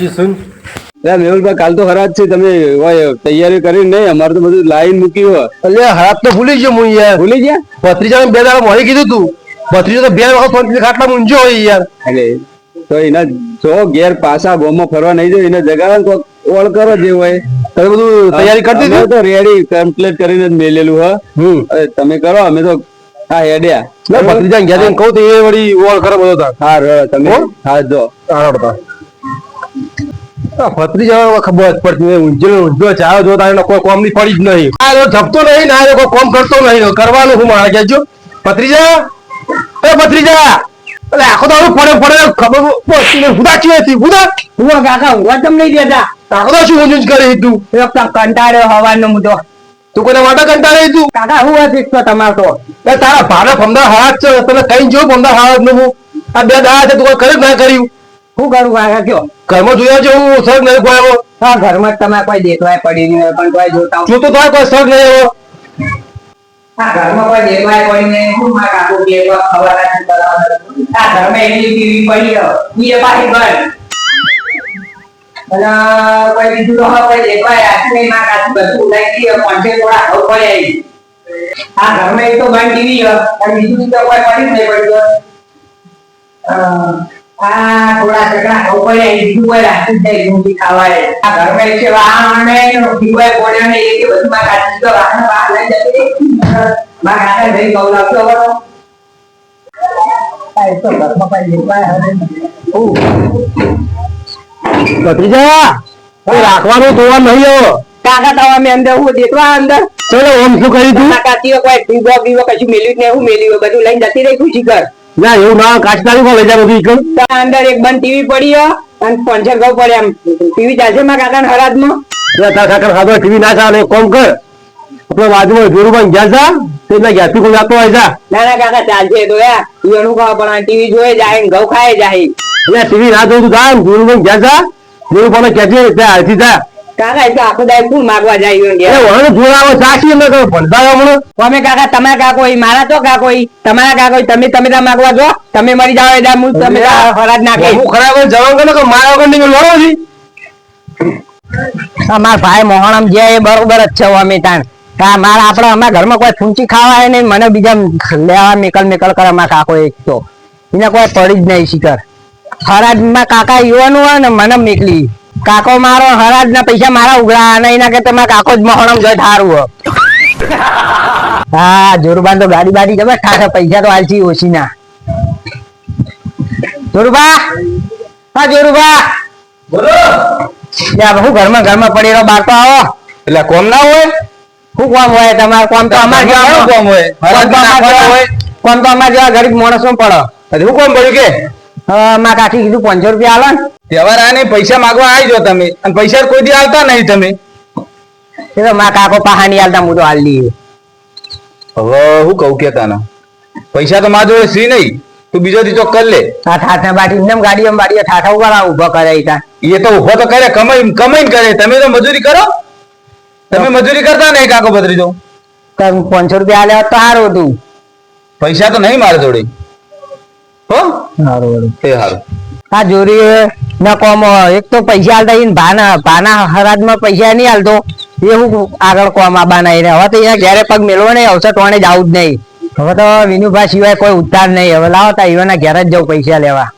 વિનુજી સુન. મેહુલભાઈ કાલ તો ખરાબ છે. તમે તૈયારી કરી નહીં? અમારે તો બધું લાઈન મૂકી હોય. એટલે હાથ તો ભૂલી ગયો હું યાર. ભૂલી ગયા? ભત્રીજા બે દાડા મોડી કીધું તું. ભત્રીજો તો બે વખત ફોન ખાટલા મૂંઝો હોય યાર. એટલે તો એના જો ઘેર પાછા ગોમો ફરવા નહીં જાય એને જગાવે ને ઓળ કરો જે હોય. તમે બધું તૈયારી કરતી અમે તો રેડી કમ્પ્લીટ કરીને જ મેલેલું હ. તમે કરો અમે તો હા હેડ્યા. ના ભત્રીજા ગયા જઈને કહું તો એ વળી ઓળ કરો બધો હા તમે હો? હા જો. આડતા ભત્રીજા ખબર જ પડતી નહીં ઊંઝો ઊંઝો ચાલો જો તારે કોઈ કોમની પડી જ નહીં. આ જો જપતો નહીં ના એ કોઈ કોમ કરતો નહીં. કરવાનું હું મારે કહેજો? ભત્રીજા એ ભત્રીજા એટલે આખો તો આવું પડે પડે ખબર પડતી નહીં ઉદા ચી હતી? ઉદા હું કાકા તમ નહીં દેતા. આખો તો શું ઊંઝું જ કરી તું તો કંટાળ્યો હવાનો મુદ્દો. તું કોને માટે કંટાળે તું કાકા હું હતી તો તમારો તો. એ તારા ભાડા ફમદા હાથ છે. તને કઈ જો ફમદા હાથનું? હું આ બે દાડા છે તું કોઈ કર્યું ના કર્યું? શું કરું કાકા કયો ઘરમાં જોયા છે હું સર નહીં કોઈ આવ્યો હા ઘરમાં જ તમે કોઈ દેખવાય પડી નહીં હોય પણ કોઈ જોતા હું. જો તો થાય કોઈ સર નહીં આવ્યો આ ઘરમાં કોઈ દેખવાય પડી નહીં હું મારા કાકુ કે કોઈ ખબર નથી કરાવવાનું. આ ઘરમાં એટલી ટીવી પડી હોય. ઈ એ પાછી બંધ અને કોઈ બીજું તો હવે કોઈ દેખવાય રાખી નહીં મારા કાકુ બધું લઈ ગઈ પંચે થોડા ઘઉં પડે આ ઘરમાં એક તો બંધ ટીવી હોય અને બીજું તો કોઈ પડી જ નહીં પડ્યું અ, આ થોડા ચકડા ઘઉં પડે બીજું કોઈ રાખી ખાવાય. આ છે ને એ કે બધું કાચી તો બહાર લઈ જતી. કાકા જઈ હવે. રાખવાનું જોવા નહીં કાકા તો અમે અંદર હું દેખવા અંદર. ચલો ઓમ શું કરી તું? કાકા કોઈ ભીગો બીબો કશું મેલ્યું ને હું મેલ્યું બધું લઈને જતી રહી ખુશી કર ના એવું ના કાચતારી માં લઈ જા બધું ઈકણ. અંદર એક બંધ ટીવી પડી અને પંચર ઘઉં પડે એમ ટીવી ચાલશે માં કાકા હરાજમાં? લે તાર કાકા ખાધો ટીવી ના ચાલે કોમ કર. આપણે બાજુમાં જોરુભાઈ ગયા જા તે એના ઘેરથી કોઈ આપતો હોય જા. ના ના કાકા ચાલશે તો યાર એનું ખાવા પણ ટીવી જોઈ જાય ને ઘઉં ખાય જાય. એટલે ટીવી ના જોયું તું જા જોરુભાઈ ગયા જા. જોરુભાઈ કહેજે ત્યાં હાલથી જા. કાકા એ આખો દાય ફૂલ માગવા જાય એ વણ સાચી એમને કહો ભણતા હમણાં? અમે કાકા તમારા કાકો મારા તો કાકો તમારા કાકો તમે તમે ત્યાં માગવા જો. તમે મરી જાઓ એટલે હું તમે ત્યાં હરાજ હું ખરાબ જવાનું કે મારા વગર નહીં લડો છી. અમારા ભાઈ મોહણમ જે એ બરોબર જ છે અમે તાણ. મારા આપડે અમારા ઘરમાં કોઈ ફૂંચી ખાવા નહીં મને બીજા લેવા મેકલ મેકલ કરે અમારા કાકો એક તો. એને કોઈ પડી જ નહીં શિખર હરાજમાં કાકા યુવાનું હોય ને મને મેકલી. કાકો મારો હરાજ ના પૈસા મારા ઉગડા અને એના કે તમારા કાકો જ મહોણમ જોઈ થારું હા. જોરબાન તો ગાડી બાડી જબર ઠાઠે પૈસા તો હાલથી ઓછી ના જોરુબા હા જોરુબા. યાર હું ઘરમાં ઘરમાં પડી રહ્યો બાર તો આવો. એટલે કોમ ના હોય? શું કોમ હોય તમારે? કોમ તો અમાર જેવા કોમ હોય. કોમ તો અમાર જેવા ગરીબ માણસો પડે. હું કોમ પડ્યું કે? હા મારા કાકી કીધું પાંચસો રૂપિયા આલો ને. તહેવાર આને પૈસા માંગવા આવી જો તમે. અને પૈસા કોઈ દી આલતા નહીં તમે. એ તો મારા કાકો પાહાની આલતા હું તો હાલ લઈએ હવે હું કહું કે તાના પૈસા તો માં જોડે સી નહીં. તું બીજો દી ચોક કર લે. આ ઠાઠા બાટી એમ ગાડી એમ બાડી ઠાઠા ઊભા ઊભા કરે ઈ એ તો ઊભો તો કરે કમાઈ કમાઈ કરે. તમે તો મજૂરી કરો? તમે મજૂરી કરતા નહીં કાકો બદરી તો પાંચસો રૂપિયા હોત તો સારું હતું. પૈસા તો નહીં મારે જોડે. હો? સારું એ સારું આ જોરી ન કોમ એક તો પૈસા આલતા ઈને ભાના ભાના હરાજમાં પૈસા નહીં આલતો. એ હું આગળ કોમ આ બાના હવે તો એના ઘેરે પગ મેળવો નહીં અવસર ટોણે આવું જ નહીં. હવે તો વિનુભા સિવાય કોઈ ઉતાર નહીં. હવે લાવો તા ઈવાના ઘેર જ જવું પૈસા લેવા.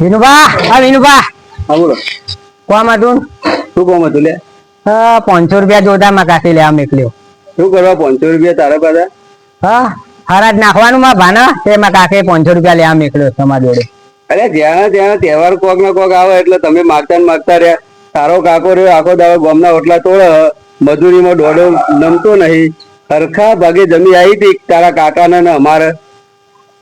વિનુભા હા વિનુભા. હા બોલો. કોમ હતું? શું કોમ હતું લે? હા પાંચસો રૂપિયા જોતા માં કાઢી લેવા મેકલ્યો શું કરવા પાંચસો રૂપિયા તારા પાસે? હા હરાજ નાખવાનું માં ભાના તેમાં કાકે પાંચસો રૂપિયા લેવા મેકલ્યો તમારા જોડે. અરે જ્યાં ત્યાં તહેવાર કોક ના કોક આવે એટલે તમે માગતા ને માગતા રહ્યા. તારો કાકો રહ્યો, આખો દાડો ગોમના ઓટલા તોડે, મજૂરીમાં દોડો નમતો નહીં. સરખા ભાગે જમી આવી હતી તારા કાકાને ને અમારે.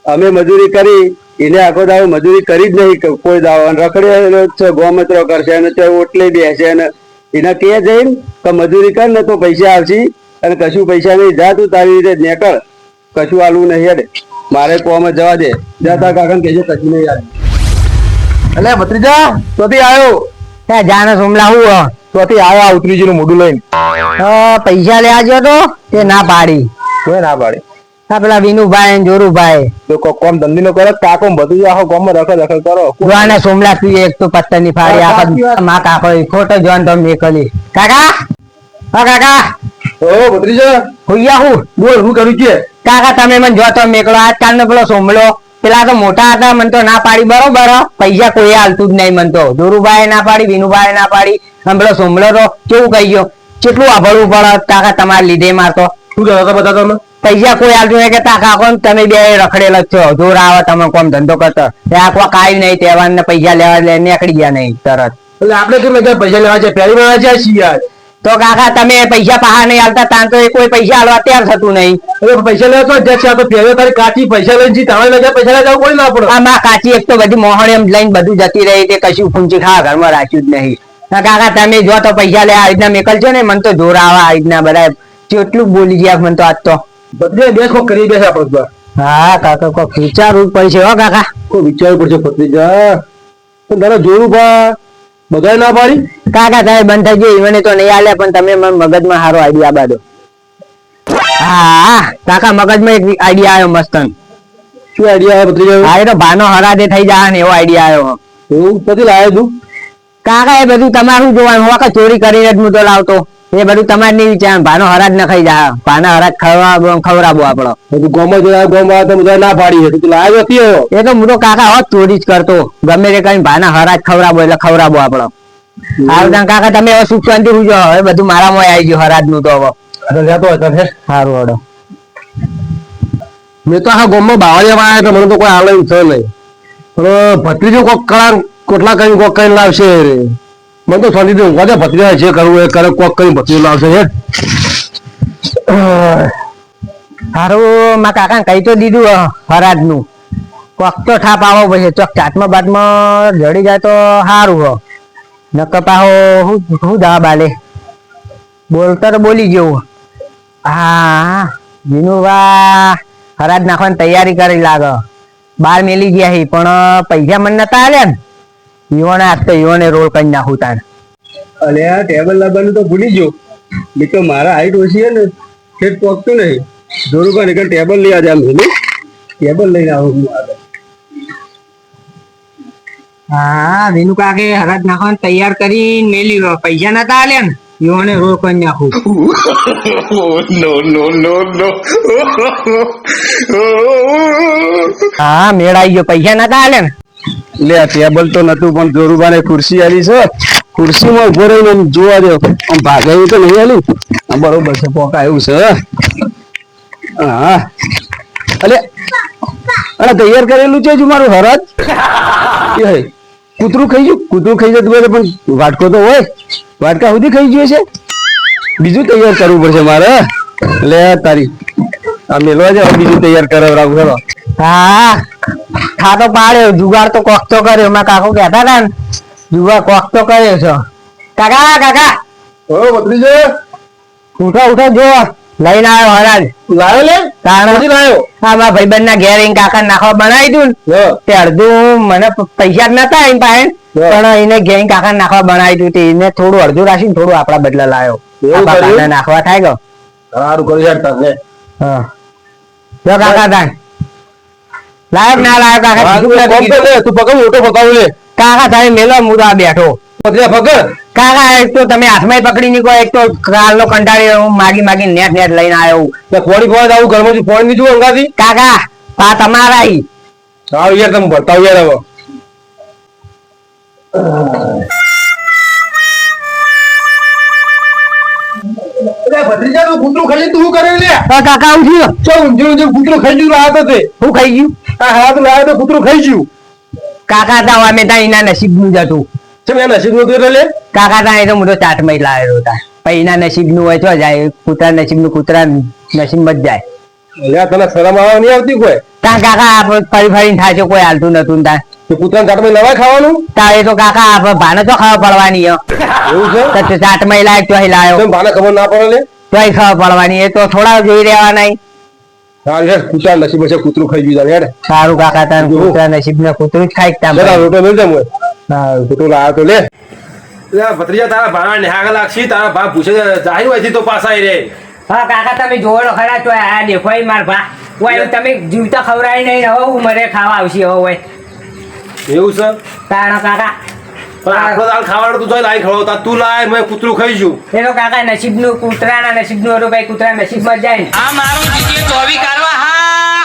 અમે મજૂરી કરી, એને આખો દાડો મજૂરી કરી જ નહીં કોઈ દાડો. જ છે, ગોમત્રો કરશે અને તે ઓટલે બેસે ને. એને કે જઈને કે મજૂરી કર ને તો પૈસા આવશે. અને કશું પૈસા નહીં, જા તું તારી રીતે નેકળ. કશું આલું નહીં હેડે. મારે કોમ જવા દે. જા તારા કાકાને કહેજે કશું નહીં યાર એટલે ભત્રીજા તોથી આવ્યો ત્યાં જાને સોમલા હું તોથી આવ્યો આ ઉતરીજી નું મોઢું લઈને. પૈસા લેવા ગયો તો તે ના પાડી? કોઈ ના પાડી. હા પેલા વિનુભાઈ ને જોરુભાઈ. તો કોમ ધંધી નો કરો કાકો બધું આખો ગામમાં રખડ રખડ કરો. જોવાને સોમલા તું એક તો પત્તરની ફાડી આખા. માં કાકો ખોટો જોન તો મેકલી કાકા? હા કાકા? ઓ ભત્રીજા. હોયા હું. બોલ હું કરું કે? કાકા તમે મને જોતો મેકલો આજકાલ નો પેલો સોમલો. પેલા તો મોટા હતા મને તો ના પાડી. બરોબર પૈસા કોઈ હાલતું જ નહીં મન તો. જોરુભાઈ ના પાડી વિનુભાઈ ના પાડી. હમણાં સોમલો તો. કેવું કહી ગયો? કેટલું આભળવું પડે? કાકા તમારા લીધે મારતો શું કરતા હતા બધા તમે? પૈસા કોઈ હાલતું નહીં કે કાકા કોણ? તમે બે રખડેલ જ છો. જોર આવે તમે કોમ ધંધો કરતો. એ આખવા કોઈ નહીં તહેવાર ને પૈસા લેવા લે નીકળી ગયા નહીં તરત. એટલે આપણે કેમ પૈસા લેવા છે? પહેલી વાર છે યાર. તો કાકા તમે પૈસા પાહા નહીં હાલતા તાન તો કોઈ પૈસા હાલવા તૈયાર થતું નહીં. પૈસા લેવા તો અધ્યક્ષ આ તો પહેલો તારી કાચી પૈસા લઈને જી તાણે લગા પૈસા લેવા કોઈ ના પડે. આમાં કાચી એક તો બધી મોહણ એમ લઈને બધું જતી રહી તે કશું ફૂંચી ખા ઘરમાં રાખ્યું જ નહીં. કાકા તમે જો તો પૈસા લે આ રીતના મેકલ છે ને મને તો જોર આવે આ રીતના બધા કેટલું બોલી ગયા મને તો આજ તો. બધે દેખો કરી બેસે આપણે હા કાકા કોક વિચારવું પડશે હો કાકા. કોઈ વિચારવું પડશે ભત્રીજા પણ તારે જોયું બા બધાય ના પાડી? કાકા તમે બંધ થઈ ગયો. મને તો નહીં આલે પણ તમે મને મગજમાં સારો આઈડિયા બાદો હા. કાકા મગજમાં એક આઈડિયા આવ્યો મસ્તન. શું આઈડિયા આવ્યો? ભત્રીજા હા એ તો ભાનો હરાદે થઈ જાય ને એવો આઈડિયા આવ્યો. એવું? પછી લાવ્યો તું? કાકા એ બધું તમારું જોવાનું હું આખા ચોરી કરીને જ હું તો લાવતો. એ બધું તમારે નહીં વિચાર ભાનો હરાજ ન ખાઈ જાય ભાનો હરાજ ખવડાવો ખવડાવો આપણો તું ગોમો જો ગોમો તો બધા ના પાડી છે તું લાવ્યો નથી એ તો હું તો કાકા હોત ચોરી જ કરતો. ગમે તે કઈ ભાના હરાજ ખવડાવો એટલે ખવડાવો આપણો આવતા કાકા તમે હવે સુખ શાંતિ પૂછો હવે બધું મારામાં આવી ગયું હરાજનું તો હવે. લેતો હોય તને સારું હડો. મેં તો આ ગામમાં બાવળિયા આવ્યા તો મને તો કોઈ આલે છે નહીં. પણ ભત્રીજો કોક કળા કોટલા કઈ કોક કઈ લાવશે રે. મને તો થોડી દઉં વાદે ભત્રીજા જે કરવું એ કરે, કોક કરી ભત્રીજો લાવશે, હેડ. હારું, મા કાકા કહી તો દીધું હરાજનું કોક તો થાપ આવો પછી, ચોક ચાટમાં બાટમાં જડી જાય તો સારું હો. નકર પાહો હું હું દવા આલે બોલતો તો બોલી ગયો, હા. વિનુભા હરાજ નાખવાની તૈયારી કરી લાગે. બાર મેલી ગયા હી, પણ પૈસા મને નતા આલ્યા ને? ઈવોને આજ તો ઈવોને રોલ કરી નાખું તાણ અને આ ટેબલ લાવવાનું તો ભૂલી ગયો. નહીં તો મારા હાઈટ ઓછી છે ને કે પહોંચતું નહીં. જોરું પણ ટેબલ લઈ આજે આમ ટેબલ લઈને આવું હું આગળ. હા વિનુ કાકે હરાજ નાખવાનું તૈયાર કરીને મેલી. પૈસા નતા આલ્યા ને? ઈવોને રોલ કરી નાખું. હા મેળ આવી ગયો. પૈસા નતા આલ્યા ને? લે ટેબલ તો નતું, પણ જોરુબાને ખુરશી આલી છે. ખુરશીમાં ઊભો રહીને જોવા દો આમ ભાગાયું તો નહીં આલી? બરોબર છે, પોકા છે, હા. અલે, અરે તૈયાર કરેલું છે હજુ મારું હરાજ? કૂતરું ખાઈ ગયું? કૂતરું ખાઈ જતું હોય પણ વાટકો તો હોય. વાટકા સુધી ખાઈ ગયું છે? બીજું તૈયાર કરવું પડશે મારે લે, તારી. આ મેલવા જાવ, બીજું તૈયાર કરાવરાવું હા. ખાતો પાડ્યો. જુગાર તો કોક તો કર્યો. મારા કાકો કહેતા હતા ને જુગાર કોક તો કર્યો છો. કાકા કાકા. ઓ ભત્રીજો. ઉઠો ઉઠો જો લઈને આવ્યો હરાજ. લાવ્યો લે? તાણ. ક્યાંથી લાવ્યો હા મારા ભાઈબંધ ના ઘેર આઈને કાકા નાખવા બનાવી દઉં તે અડધું મને પૈસા જ નતા એની પાસે પણ એને ઘેર કાકા નાખવા બનાવી દઉં તે એને થોડું અડધું રાખીને થોડું આપડા બદલા લાવ્યો નાખવા થાય ગયો. સારું કરી તને હા. જો કાકા તાણ. લાયક ના લાયક કાકા હા, તું નથી ઓટો તું પકડ લે. કાકા તારે મેલો હું આ બેઠો પકડ. કાકા એક તો તમે હાથમાં પકડી નીકો એક તો કાલનો કંટાળી હું માગી માગી નેટ નેટ લઈને આવ્યો હું. ફોડી ફોડ આવું ઘર ઘરમાંથી પોણી નીચું અંગાથી? કાકા પા તમારા ઈ. આવ યાર તમે બતાવ યાર હવે. ભત્રીજા નું કૂતરું ખાઈ તું કરે લે? કાકા આવું છું ચો ઊંધું ઊંધું કૂતરું ખાઈ ગયું રાહત તે હું ખાઈ ગયું. આ હાથ લાવ્યો તો કૂતરું ખાઈ ગયું. કાકા તા અમે તા એના નસીબનું જ હતું. ચમ એના નસીબનું એટલે? લે કાકા તા એ તો હું ચાટમાં લાવેલો હતા પછી એના નસીબનું હોય તો જાય કૂતરા નસીબનું કૂતરા નસીબમાં જાય. લે તને શરમ આવવા નહીં આવતી કોઈ? તા કાકા ફરી ફરીને થાય છે કોઈ હાલતું નતું તા તો કૂતરાને ચાટમાં લવાય ખાવાનું? તારે તો કાકા ભાને તો ખાવા પડવાની એવું છે? તો ચાટમાં લાયક તો લાયો ભાને ખબર ના પડે તોય ખાવા પડવાની એ તો થોડા જોઈ રહેવાના સારું હા યાર કૂતરા નસીબ છે કૂતરું ખાઈ ગયું યાર સારું કાકા તાર. કૂતરા નસીબ ને કૂતરું જ ખાઈ તામ જરા રોટો લઈ દે સારું. રોટો લાવ તો લે. ભત્રીજા તારા ભાણા નેહાગ લાગશી તારા ભા પૂછે જાહી હોય તો પાછા રે. હા કાકા તમે જોવો ખરા તો આ દેખોય માર ભા. ઓય તમે જીવતા ખવડાવી નહીં હવે હું મને ખાવા આવશી હવે ઓય. એવું છે? તારા કાકા પણ આખો દાળ ખાવાનું તું તો લાઈ ખવડાવતા તું લાય મેં કૂતરું ખાઈશું એનો કાકા નસીબનું કૂતરાના નસીબનું હતું ભાઈ કૂતરા નસીબમાં માં જાય આ મારું જીજે ચોવી કાઢવા. હા